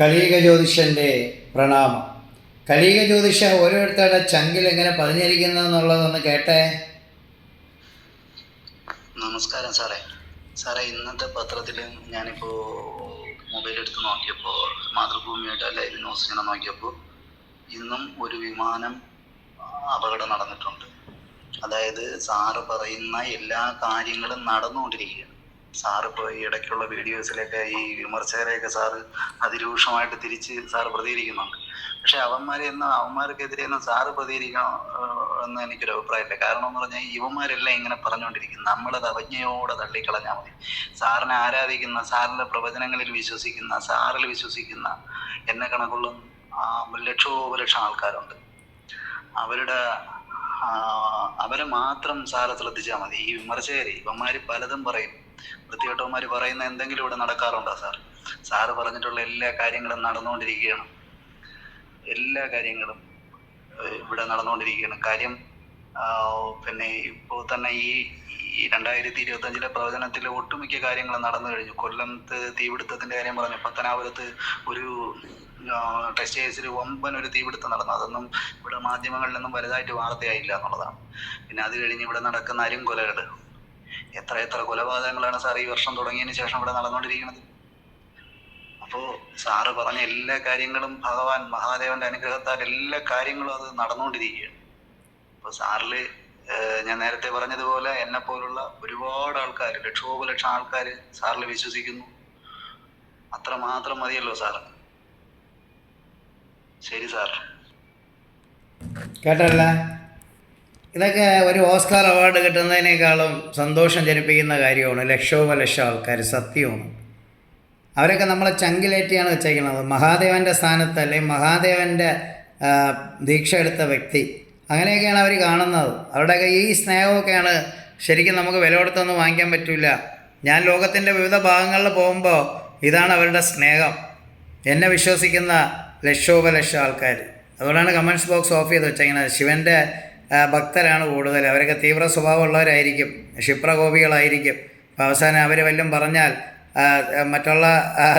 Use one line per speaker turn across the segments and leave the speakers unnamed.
കലീക ജ്യോതിഷന്റെ പ്രണാമം. കലീക ജ്യോതിഷ ഓരോരുത്തരുടെ ചങ്കിൽ എങ്ങനെ പതിഞ്ഞിരിക്കുന്നതെന്നുള്ളതൊന്ന് കേട്ടേ?
നമസ്കാരം സാറേ. സാറേ ഇന്നത്തെ പത്രത്തിൽ ഞാനിപ്പോൾ മൊബൈൽ എടുത്ത് നോക്കിയപ്പോൾ മാതൃഭൂമിയുടെ ലൈവ് ന്യൂസ് ഞാൻ നോക്കിയപ്പോൾ ഇന്നും ഒരു വിമാനം അപകടം നടന്നിട്ടുണ്ട്. അതായത് സാറ് പറയുന്ന എല്ലാ കാര്യങ്ങളും നടന്നുകൊണ്ടിരിക്കുകയാണ്. സാറ് ഇപ്പോൾ ഈ ഇടയ്ക്കുള്ള വീഡിയോസിലൊക്കെ ഈ വിമർശകരെയൊക്കെ സാറ് അതിരൂക്ഷമായിട്ട് തിരിച്ച് സാറ് പ്രതികരിക്കുന്നുണ്ട്. പക്ഷെ അവന്മാരെ എന്നും അവന്മാർക്കെതിരെ ഒന്നും സാറ് പ്രതികരിക്കണം എന്ന് എനിക്കൊരു അഭിപ്രായമില്ല കാരണം എന്ന് പറഞ്ഞാൽ ഇവന്മാരെല്ലാം ഇങ്ങനെ പറഞ്ഞുകൊണ്ടിരിക്കും. നമ്മളത് അവജ്ഞയോടെ തള്ളിക്കളഞ്ഞാൽ മതി. സാറിനെ ആരാധിക്കുന്ന സാറിന്റെ പ്രവചനങ്ങളിൽ വിശ്വസിക്കുന്ന സാറിൽ വിശ്വസിക്കുന്ന എന്നെ കണക്കുള്ള ലക്ഷോപലക്ഷം ആൾക്കാരുണ്ട്. അവരുടെ അവരെ മാത്രം സാറ് ശ്രദ്ധിച്ചാൽ മതി. ഈ വിമർശകരെ ഇവന്മാര് പലതും പറയും. വൃത്തികെട്ടവന്മാര് പറയുന്ന എന്തെങ്കിലും ഇവിടെ നടക്കാറുണ്ടോ സാർ? സാറ് പറഞ്ഞിട്ടുള്ള എല്ലാ കാര്യങ്ങളും നടന്നുകൊണ്ടിരിക്കുകയാണ്. എല്ലാ കാര്യങ്ങളും ഇവിടെ നടന്നുകൊണ്ടിരിക്കുകയാണ്. കാര്യം പിന്നെ ഇപ്പോൾ തന്നെ ഈ രണ്ടായിരത്തി ഇരുപത്തി അഞ്ചിലെ പ്രവചനത്തിലെ ഒട്ടുമിക്ക കാര്യങ്ങളും നടന്നു കഴിഞ്ഞു. കൊല്ലത്ത് തീപിടുത്തത്തിന്റെ കാര്യം പറഞ്ഞു. പത്തനാപുരത്ത് ഒരു ടെക്സ്റ്റൈൽസിൽ വമ്പൻ ഒരു തീപിടുത്തം നടന്നു. അതൊന്നും ഇവിടെ മാധ്യമങ്ങളിലൊന്നും വലുതായിട്ട് വാർത്തയായില്ല എന്നുള്ളതാണ്. പിന്നെ അത് കഴിഞ്ഞ് ഇവിടെ നടക്കുന്ന അരിങ്കൊലകൾ എത്ര എത്ര കൊലപാതകങ്ങളാണ് സാർ ഈ വർഷം തുടങ്ങിയതിന് ശേഷം ഇവിടെ നടന്നുകൊണ്ടിരിക്കുന്നത്? അപ്പോ സാറ് പറഞ്ഞ എല്ലാ കാര്യങ്ങളും ഭഗവാൻ മഹാദേവന്റെ അനുഗ്രഹത്താൽ എല്ലാ കാര്യങ്ങളും അത് നടന്നുകൊണ്ടിരിക്കുകയാണ്. അപ്പൊ സാറിൽ ഏഹ്, ഞാൻ നേരത്തെ പറഞ്ഞതുപോലെ എന്നെ പോലുള്ള ഒരുപാട് ആൾക്കാർ ലക്ഷോപലക്ഷം ആൾക്കാർ സാറിൽ വിശ്വസിക്കുന്നു. അത്ര മാത്രം മതിയല്ലോ സാർ ശരി സാർ
കേട്ടല്ല ഇതൊക്കെ ഒരു ഓസ്കാർ അവാർഡ് കിട്ടുന്നതിനേക്കാളും സന്തോഷം ജനിപ്പിക്കുന്ന കാര്യമാണ്. ലക്ഷോപലക്ഷം ആൾക്കാർ സത്യമാണ്. അവരൊക്കെ നമ്മളെ ചങ്കിലേറ്റിയാണ് വെച്ചേക്കുന്നത്. മഹാദേവന്റെ സ്ഥാനത്ത് അല്ലെങ്കിൽ മഹാദേവന്റെ ദീക്ഷ എടുത്ത വ്യക്തി അങ്ങനെയൊക്കെയാണ് അവർ കാണുന്നത്. അവരുടെയൊക്കെ ഈ സ്നേഹമൊക്കെയാണ് ശരിക്കും നമുക്ക് വില കൊടുത്തൊന്നും വാങ്ങിക്കാൻ പറ്റില്ല ഞാൻ ലോകത്തിന്റെ വിവിധ ഭാഗങ്ങളിൽ പോകുമ്പോൾ ഇതാണ് അവരുടെ സ്നേഹം. എന്നെ വിശ്വസിക്കുന്ന ലക്ഷോപലക്ഷം ആൾക്കാർ അതുകൊണ്ടാണ് കമൻസ് ബോക്സ് ഓഫ് ചെയ്ത് വെച്ചേക്കുന്നത്. ശിവന്റെ ഭക്തരാണ് കൂടുതൽ. അവരൊക്കെ തീവ്ര സ്വഭാവമുള്ളവരായിരിക്കും ക്ഷിപ്രകോപികളായിരിക്കും. അപ്പോൾ അവസാനം അവർ വല്ലതും പറഞ്ഞാൽ മറ്റുള്ള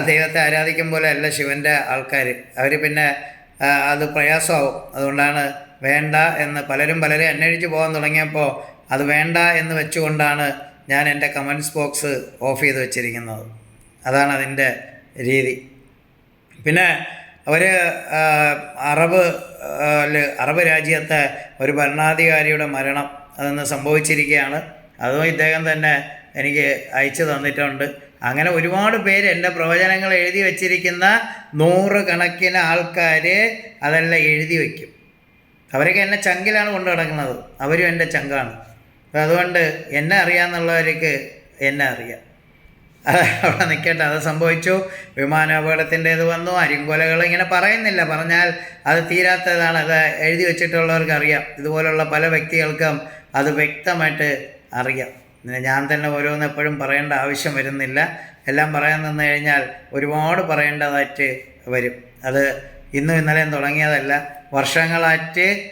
ദൈവത്തെ ആരാധിക്കും പോലെ അല്ല ശിവന്റെ ആൾക്കാർ അവർ പിന്നെ അത് പ്രയാസമാവും. അതുകൊണ്ടാണ് വേണ്ട എന്ന് പലരും പലരെ അന്വേഷിച്ച് പോകാൻ തുടങ്ങിയപ്പോൾ അത് വേണ്ട എന്ന് വെച്ചുകൊണ്ടാണ് ഞാൻ എന്റെ കമൻസ് ബോക്സ് ഓഫ് ചെയ്ത് വെച്ചിരിക്കുന്നത്. അതാണ് അതിന്റെ രീതി. പിന്നെ അവർ അറബ് അറബ് രാജ്യത്തെ ഒരു ഭരണാധികാരിയുടെ മരണം അതൊന്ന് സംഭവിച്ചിരിക്കുകയാണ്. അതും ഇദ്ദേഹം തന്നെ എനിക്ക് അയച്ചു തന്നിട്ടുണ്ട്. അങ്ങനെ ഒരുപാട് പേര് എന്റെ പ്രവചനങ്ങൾ എഴുതി വച്ചിരിക്കുന്ന നൂറ് കണക്കിന് ആൾക്കാർ അതെല്ലാം എഴുതി വയ്ക്കും അവരൊക്കെ എന്നെ ചങ്കിലാണ് കൊണ്ടു നടക്കുന്നത്. അവരും എന്റെ ചങ്കാണ്. അതുകൊണ്ട് എന്നെ അറിയാമെന്നുള്ളവർക്ക് എന്നെ അറിയാം. അവിടെ നിൽക്കട്ടെ. അത് സംഭവിച്ചു. വിമാനാപകടത്തിന്റേത് വന്നു. അരിങ്കൊലകൾ ഇങ്ങനെ പറയുന്നില്ല. പറഞ്ഞാൽ അത് തീരാത്തതാണ്. അത് എഴുതി വെച്ചിട്ടുള്ളവർക്ക് അറിയാം. ഇതുപോലുള്ള പല വ്യക്തികൾക്കും അത് വ്യക്തമായിട്ട് അറിയാം. ഞാൻ തന്നെ ഓരോന്ന് എപ്പോഴും പറയേണ്ട ആവശ്യം വരുന്നില്ല. എല്ലാം പറയാൻ നിന്ന് കഴിഞ്ഞാൽ ഒരുപാട് പറയേണ്ടതായിട്ട് വരും. അത് ഇന്നും ഇന്നലെയും തുടങ്ങിയതല്ല. വർഷങ്ങളായിട്ട്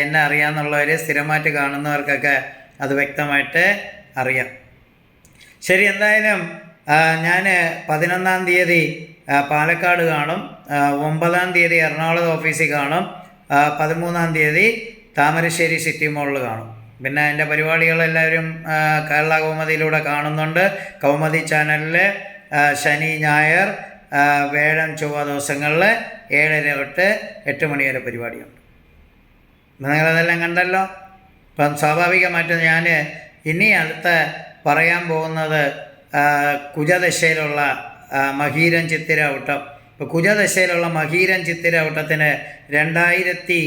എന്നെ അറിയാമെന്നുള്ളവർ സ്ഥിരമായിട്ട് കാണുന്നവർക്കൊക്കെ അത് വ്യക്തമായിട്ട് അറിയാം. ശരി എന്തായാലും ഞാൻ പതിനൊന്നാം തീയതി പാലക്കാട് കാണും. ഒമ്പതാം തീയതി എറണാകുളം ഓഫീസിൽ കാണും. പതിമൂന്നാം തീയതി താമരശ്ശേരി സിറ്റി മോളിൽ കാണും. പിന്നെ എന്റെ പരിപാടികളെല്ലാവരും കേരള കൗമദിയിലൂടെ കാണുന്നുണ്ട്. കൗമദി ചാനലിൽ ശനി ഞായർ വേഴം ചൊവ്വ ദിവസങ്ങളിൽ ഏഴര തൊട്ട് എട്ട് മണി വരെ പരിപാടിയുണ്ട്. നിങ്ങളതെല്ലാം കണ്ടല്ലോ? അപ്പം സ്വാഭാവികമായിട്ട് ഞാൻ ഇനി അടുത്ത പറയാൻ പോകുന്നത് കുജദശയിലുള്ള മഹീരൻ ചിത്തിരവട്ടം. ഇപ്പോൾ കുജദശയിലുള്ള മഹീരൻ ചിത്തിരവട്ടത്തിന് രണ്ടായിരത്തി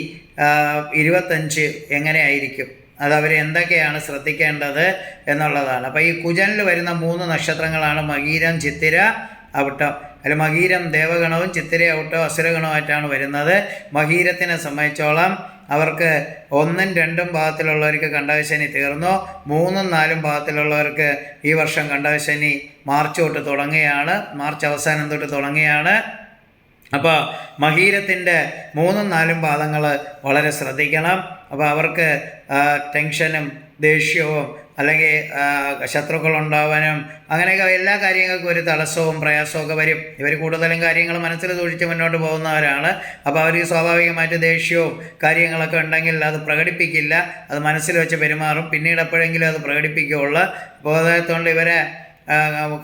ഇരുപത്തഞ്ച് എങ്ങനെയായിരിക്കും? അത് അവർ എന്തൊക്കെയാണ് ശ്രദ്ധിക്കേണ്ടത് എന്നുള്ളതാണ്. അപ്പോൾ ഈ കുജനിൽ വരുന്ന മൂന്ന് നക്ഷത്രങ്ങളാണ് മഹീരൻ ചിത്തിര അവിട്ടം. അതിൽ മഹീരം ദേവഗണവും ചിത്തിരയോട്ടോ അസുരഗണവുമായിട്ടാണ് വരുന്നത്. മഹീരത്തിനെ സംബന്ധിച്ചോളം അവർക്ക് ഒന്നും രണ്ടും ഭാഗത്തിലുള്ളവർക്ക് കണ്ടകശനി തീർന്നു. മൂന്നും നാലും ഭാഗത്തിലുള്ളവർക്ക് ഈ വർഷം കണ്ടകശനി മാർച്ച് തൊട്ട് തുടങ്ങുകയാണ്. മാർച്ച് അവസാനം തൊട്ട് തുടങ്ങുകയാണ്. അപ്പോൾ മഹീരത്തിന്റെ മൂന്നും നാലും പാദങ്ങൾ വളരെ ശ്രദ്ധിക്കണം. അപ്പോൾ അവർക്ക് ടെൻഷനും ദേഷ്യവും അല്ലെങ്കിൽ ശത്രുക്കൾ ഉണ്ടാവാനും അങ്ങനെയൊക്കെ എല്ലാ കാര്യങ്ങൾക്കും ഒരു തടസ്സവും പ്രയാസമൊക്കെ വരും. ഇവർ കൂടുതലും കാര്യങ്ങൾ മനസ്സിൽ സൂക്ഷിച്ച് മുന്നോട്ട് പോകുന്നവരാണ് അപ്പോൾ അവർ സ്വാഭാവികമായിട്ട് ദേഷ്യവും കാര്യങ്ങളൊക്കെ ഉണ്ടെങ്കിൽ അത് പ്രകടിപ്പിക്കില്ല. അത് മനസ്സിൽ വെച്ച് പെരുമാറും. പിന്നീട് എപ്പോഴെങ്കിലും അത് പ്രകടിപ്പിക്കുകയുള്ളൂ. ബോധത്തോണ്ട് ഇവരെ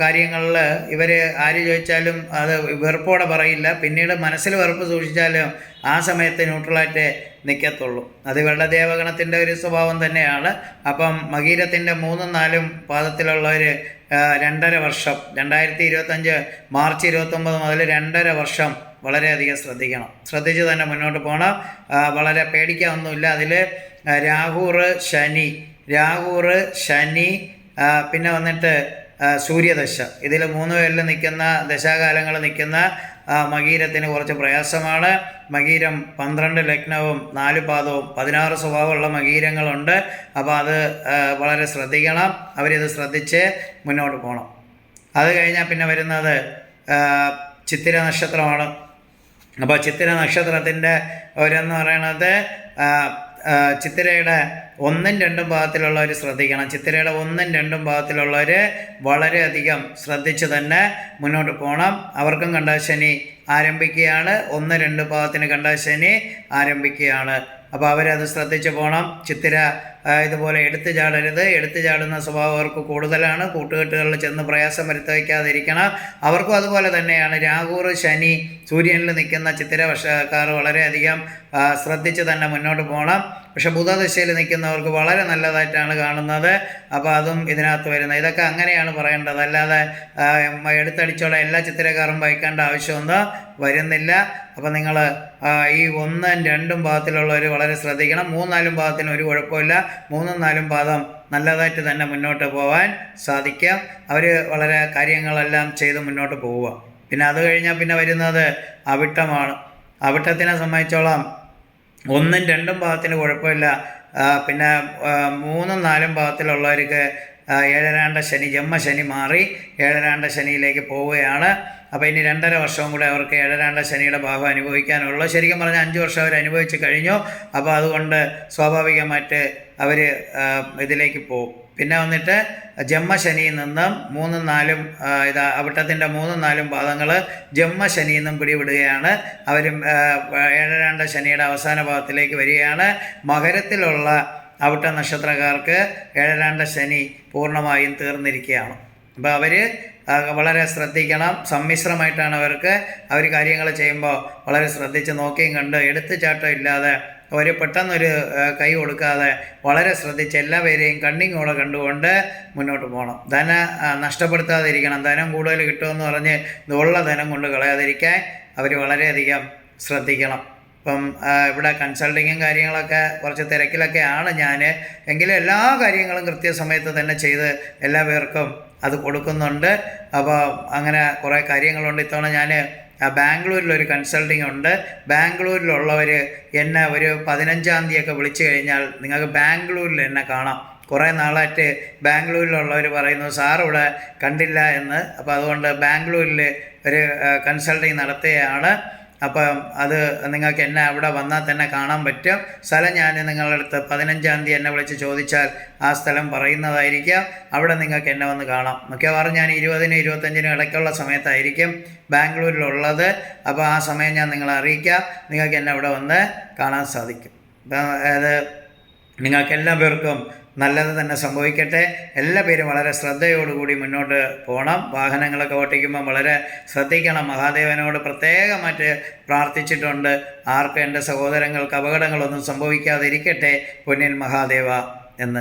കാര്യങ്ങളിൽ ഇവർ ആര് ചോദിച്ചാലും അത് വെറുപ്പോടെ പറയില്ല. പിന്നീട് മനസ്സിൽ വെറുപ്പ് സൂക്ഷിച്ചാലും ആ സമയത്ത് ന്യൂട്രലായിട്ട് നിൽക്കത്തുള്ളൂ അത് വെള്ളദേവഗണത്തിന്റെ ദേവഗണത്തിന്റെ ഒരു സ്വഭാവം തന്നെയാണ്. അപ്പം മകീരത്തിന്റെ മൂന്നും നാലും ഒരു രണ്ടര വർഷം രണ്ടായിരത്തി ഇരുപത്തഞ്ച് മാർച്ച് ഇരുപത്തൊമ്പത് മുതൽ രണ്ടര വർഷം വളരെയധികം ശ്രദ്ധിക്കണം. ശ്രദ്ധിച്ച് തന്നെ മുന്നോട്ട് പോകണം. വളരെ പേടിക്കാനൊന്നുമില്ല. അതിൽ രാഹുർ ശനി. രാഹുർ ശനി പിന്നെ വന്നിട്ട് സൂര്യദശ. ഇതിൽ മൂന്ന് പേരിൽ നിൽക്കുന്ന ദശാകാലങ്ങൾ നിൽക്കുന്ന മകീരത്തിന് കുറച്ച് പ്രയാസമാണ്. മകീരം പന്ത്രണ്ട് ലഗ്നവും നാല് പാദവും പതിനാറ് സ്വഭാവമുള്ള മകീരങ്ങളുണ്ട്. അപ്പോൾ അത് വളരെ ശ്രദ്ധിക്കണം. അവരിത് ശ്രദ്ധിച്ച് മുന്നോട്ട് പോകണം അത് കഴിഞ്ഞാൽ പിന്നെ വരുന്നത് ചിത്തിര നക്ഷത്രമാണ്. അപ്പോൾ ചിത്തിര നക്ഷത്രത്തിന്റെ ഒരെന്ന് പറയണത് ചിത്തിരയുടെ ഒന്നും രണ്ടും ഭാഗത്തിലുള്ളവർ ശ്രദ്ധിക്കണം. ചിത്തിരയുടെ ഒന്നും രണ്ടും ഭാഗത്തിലുള്ളവർ വളരെയധികം ശ്രദ്ധിച്ച് തന്നെ മുന്നോട്ട് പോകണം അവർക്കും കണ്ടാശനി ആരംഭിക്കുകയാണ്. ഒന്ന് രണ്ട് ഭാഗത്തിന് കണ്ടാശനി ആരംഭിക്കുകയാണ്. അപ്പോൾ അവരത് ശ്രദ്ധിച്ച് പോകണം ചിത്തിര ഇതുപോലെ എടുത്തു ചാടരുത്. എടുത്തു ചാടുന്ന സ്വഭാവം അവർക്ക് കൂടുതലാണ്. കൂട്ടുകെട്ടുകളിൽ ചെന്ന് പ്രയാസം വരുത്തിക്കാതിരിക്കണം അവർക്കും അതുപോലെ തന്നെയാണ്. രാഹുർ ശനി സൂര്യനിൽ നിൽക്കുന്ന ചിത്തിര വർഷക്കാർ വളരെയധികം ശ്രദ്ധിച്ച് തന്നെ മുന്നോട്ട് പോകണം പക്ഷെ ബുധദശയിൽ നിൽക്കുന്നവർക്ക് വളരെ നല്ലതായിട്ടാണ് കാണുന്നത്. അപ്പോൾ അതും ഇതിനകത്ത് വരുന്നത്. ഇതൊക്കെ അങ്ങനെയാണ് പറയേണ്ടത്. അല്ലാതെ എടുത്തടിച്ചോളെ എല്ലാ ചിത്രകാരും വായിക്കേണ്ട ആവശ്യമൊന്നും വരുന്നില്ല. അപ്പോൾ നിങ്ങൾ ഈ ഒന്നും രണ്ടും ഭാഗത്തിലുള്ളവർ വളരെ ശ്രദ്ധിക്കണം. മൂന്നാലും ഭാഗത്തിന് ഒരു കുഴപ്പമില്ല. മൂന്നും നാലും പാദം നല്ലതായിട്ട് തന്നെ മുന്നോട്ട് പോകാൻ സാധിക്കും. അവർ വളരെ കാര്യങ്ങളെല്ലാം ചെയ്ത് മുന്നോട്ട് പോവുക. പിന്നെ അത് കഴിഞ്ഞാൽ പിന്നെ വരുന്നത് അവിട്ടമാണ്. അവിട്ടത്തിനെ സംബന്ധിച്ചോളം ഒന്നും രണ്ടും ഭാഗത്തിന് കുഴപ്പമില്ല. പിന്നെ മൂന്നും നാലും ഭാഗത്തിലുള്ളവർക്ക് ഏഴരാണ്ട ശനി ജന്മശനി മാറി ഏഴരാണ്ട ശനിയിലേക്ക് പോവുകയാണ്. അപ്പോൾ ഇനി രണ്ടര വർഷവും കൂടെ അവർക്ക് ഏഴരാണ്ട ശനിയുടെ ഭാഗം അനുഭവിക്കാനുള്ളൂ. ശരിക്കും പറഞ്ഞാൽ അഞ്ച് വർഷം അവർ അനുഭവിച്ച് കഴിഞ്ഞു. അപ്പോൾ അതുകൊണ്ട് സ്വാഭാവികമായിട്ട് അവർ ഇതിലേക്ക് പോകും. പിന്നെ വന്നിട്ട് ജന്മശനിയിൽ നിന്നും മൂന്നും നാലും ഇതാ അവിട്ടത്തിന്റെ മൂന്നും നാലും പാദങ്ങൾ ജന്മശനിയിൽ നിന്നും പിടിവിടുകയാണ്. അവർ ഏഴരാണ്ട ശനിയുടെ അവസാന ഭാഗത്തിലേക്ക് വരികയാണ്. മകരത്തിലുള്ള അവിട്ട നക്ഷത്രക്കാർക്ക് ഏഴരാണ്ട ശനി പൂർണമായും തീർന്നിരിക്കുകയാണ്. അപ്പോൾ അവർ വളരെ ശ്രദ്ധിക്കണം. സമ്മിശ്രമായിട്ടാണ് അവർക്ക് അവർ കാര്യങ്ങൾ ചെയ്യുമ്പോൾ വളരെ ശ്രദ്ധിച്ച് നോക്കിയും കണ്ട് എടുത്തുചാട്ടം ഇല്ലാതെ അവർ പെട്ടെന്നൊരു ഒരു കൈ കൊടുക്കാതെ വളരെ ശ്രദ്ധിച്ച് എല്ലാവരെയും കണ്ണിങ്ങോടെ കണ്ടുകൊണ്ട് മുന്നോട്ട് പോകണം. ധന നഷ്ടപ്പെടുത്താതിരിക്കണം. ധനം കൂടുതൽ കിട്ടുമെന്ന് പറഞ്ഞ് ഉള്ള ധനം കൊണ്ട് കളയാതിരിക്കാൻ അവർ വളരെയധികം ശ്രദ്ധിക്കണം. ഇപ്പം ഇവിടെ കൺസൾട്ടിങ്ങും കാര്യങ്ങളൊക്കെ കുറച്ച് തിരക്കിലൊക്കെ ആണ് ഞാൻ എങ്കിലും എല്ലാ കാര്യങ്ങളും കൃത്യസമയത്ത് തന്നെ ചെയ്ത് എല്ലാ പേർക്കും അത് കൊടുക്കുന്നുണ്ട്. അപ്പോൾ അങ്ങനെ കുറേ കാര്യങ്ങളുണ്ട്. ഇത്തവണ ഞാൻ ബാംഗ്ലൂരിലൊരു കൺസൾട്ടിംഗ് ഉണ്ട്. ബാംഗ്ലൂരിലുള്ളവർ എന്നെ ഒരു പതിനഞ്ചാം തീയതിയൊക്കെ വിളിച്ചു കഴിഞ്ഞാൽ നിങ്ങൾക്ക് ബാംഗ്ലൂരിൽ എന്നെ കാണാം. കുറേ നാളായിട്ട് ബാംഗ്ലൂരിലുള്ളവർ പറയുന്നു സാർ ഇവിടെ കണ്ടില്ല എന്ന്. അപ്പോൾ അതുകൊണ്ട് ബാംഗ്ലൂരിൽ ഒരു കൺസൾട്ടിങ് നടത്തുകയാണ് അപ്പം അത് നിങ്ങൾക്ക് എന്നെ അവിടെ വന്നാൽ തന്നെ കാണാൻ പറ്റും. സ്ഥലം ഞാൻ നിങ്ങളുടെ അടുത്ത് പതിനഞ്ചാം തീയതി എന്നെ വിളിച്ച് ചോദിച്ചാൽ ആ സ്ഥലം പറയുന്നതായിരിക്കാം. അവിടെ നിങ്ങൾക്ക് എന്നെ വന്ന് കാണാം. മിക്കവാറും ഞാൻ ഇരുപതിനും ഇരുപത്തഞ്ചിനും ഇടയ്ക്കുള്ള സമയത്തായിരിക്കും ബാംഗ്ലൂരിലുള്ളത്. അപ്പോൾ ആ സമയം ഞാൻ നിങ്ങളെ അറിയിക്കാം. നിങ്ങൾക്ക് എന്നെ അവിടെ വന്ന് കാണാൻ സാധിക്കും. അപ്പം അത് നിങ്ങൾക്ക് എല്ലാ പേർക്കും നല്ലത് തന്നെ സംഭവിക്കട്ടെ. എല്ലാ പേരും വളരെ ശ്രദ്ധയോടുകൂടി മുന്നോട്ട് പോകണം വാഹനങ്ങളൊക്കെ ഓട്ടിക്കുമ്പോൾ വളരെ ശ്രദ്ധിക്കണം. മഹാദേവനോട് പ്രത്യേകമായിട്ട് പ്രാർത്ഥിച്ചിട്ടുണ്ട്. ആർക്കും എന്റെ സഹോദരങ്ങൾക്ക് അപകടങ്ങളൊന്നും സംഭവിക്കാതിരിക്കട്ടെ പൊന്നിൻ മഹാദേവ എന്ന്.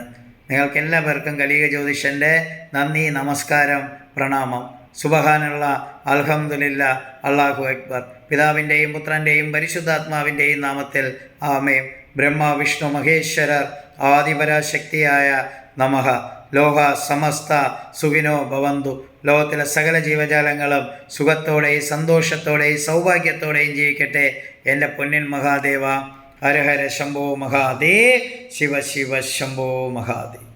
നിങ്ങൾക്ക് എല്ലാവർക്കും കലിക ജ്യോതിഷന്റെ നന്ദി നമസ്കാരം പ്രണാമം. സുബഹാനുള്ള അൽഹമുല്ല അള്ളാഹു അക്ബർ. പിതാവിന്റെയും പുത്രന്റെയും പരിശുദ്ധാത്മാവിന്റെയും നാമത്തിൽ ആമേം ബ്രഹ്മ വിഷ്ണു മഹേശ്വരർ ആദിപരാശക്തിയായ നമഹ ലോക സമസ്ത സുഖിനോ ഭവന്തു. ലോകത്തിലെ സകല ജീവജാലങ്ങളും സുഖത്തോടെയും സന്തോഷത്തോടെയും സൗഭാഗ്യത്തോടെയും ജീവിക്കട്ടെ എന്റെ പൊന്നിൻ മഹാദേവ. ഹര ഹര ശംഭോ മഹാദേ. ശിവ ശിവ ശംഭോ മഹാദേ.